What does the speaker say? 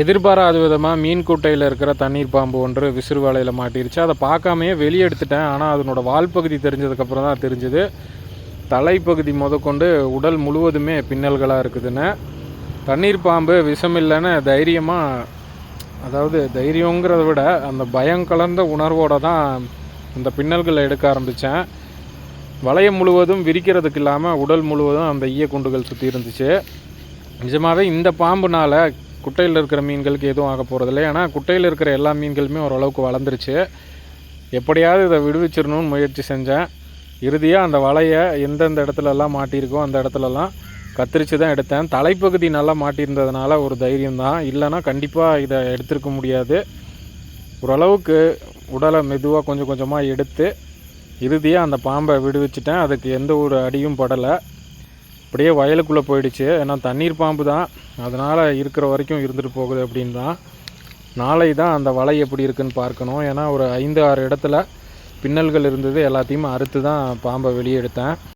எதிர்பாராத விதமாக மீன் கூட்டையில் இருக்கிற தண்ணீர் பாம்பு ஒன்று விசிறு வலையில் மாட்டிருச்சு. அதை பார்க்காமையே வெளியே எடுத்துட்டேன். ஆனால் அதனோட வால் பகுதி தெரிஞ்சதுக்கப்புறம் தான் தெரிஞ்சுது. தலைப்பகுதி முதற்கொண்டு உடல் முழுவதுமே பின்னல்களாக இருக்குதுன்னு. தண்ணீர் பாம்பு விஷம் இல்லைன்னு தைரியமாக அதாவது தைரியங்கிறத விட அந்த பயம் கலந்த உணர்வோடு தான் அந்த பின்னல்களை எடுக்க ஆரம்பித்தேன் வளையம் முழுவதும் விரிக்கிறதுக்கு இல்லாமல் உடல் முழுவதும் அந்த ஈய குண்டுகள் சுற்றி இருந்துச்சு. நிஜமாகவே இந்த பாம்புனால் குட்டையில் இருக்கிற மீன்களுக்கு எதுவும் ஆக போகிறதில்ல ஏன்னா குட்டையில் இருக்கிற எல்லா மீன்களுமே ஓரளவுக்கு வளர்ந்துருச்சு. எப்படியாவது இதை விடுவிச்சிடணும்னு முயற்சி செஞ்சேன். இறுதியாக அந்த வலையை எந்தெந்த இடத்துலலாம் மாட்டியிருக்கோ அந்த இடத்துலலாம் கத்திரிச்சு தான் எடுத்தேன். தலைப்பகுதி நல்லா மாட்டியிருந்ததுனால ஒரு தைரியம் தான் இல்லைன்னா கண்டிப்பாக இதை எடுத்திருக்க முடியாது. ஓரளவுக்கு உடலை மெதுவாக கொஞ்சம் கொஞ்சமாக எடுத்து இறுதியாக அந்த பாம்பை விடுவிச்சிட்டேன். அதுக்கு எந்த ஒரு அடியும் படலை. அப்படியே வயலுக்குள்ளே போயிடுச்சு. ஏன்னா தண்ணீர் பாம்பு தான். அதனால் இருக்கிற வரைக்கும் இருந்துட்டு போகுது அப்படின்னு தான் நாளை தான் அந்த வலை எப்படி இருக்குன்னு பார்க்கணும். ஏன்னா ஒரு ஐந்து ஆறு இடத்துல பின்னல்கள் இருந்தது. எல்லாத்தையும் அறுத்து தான் பாம்பை வெளியே எடுத்தேன்.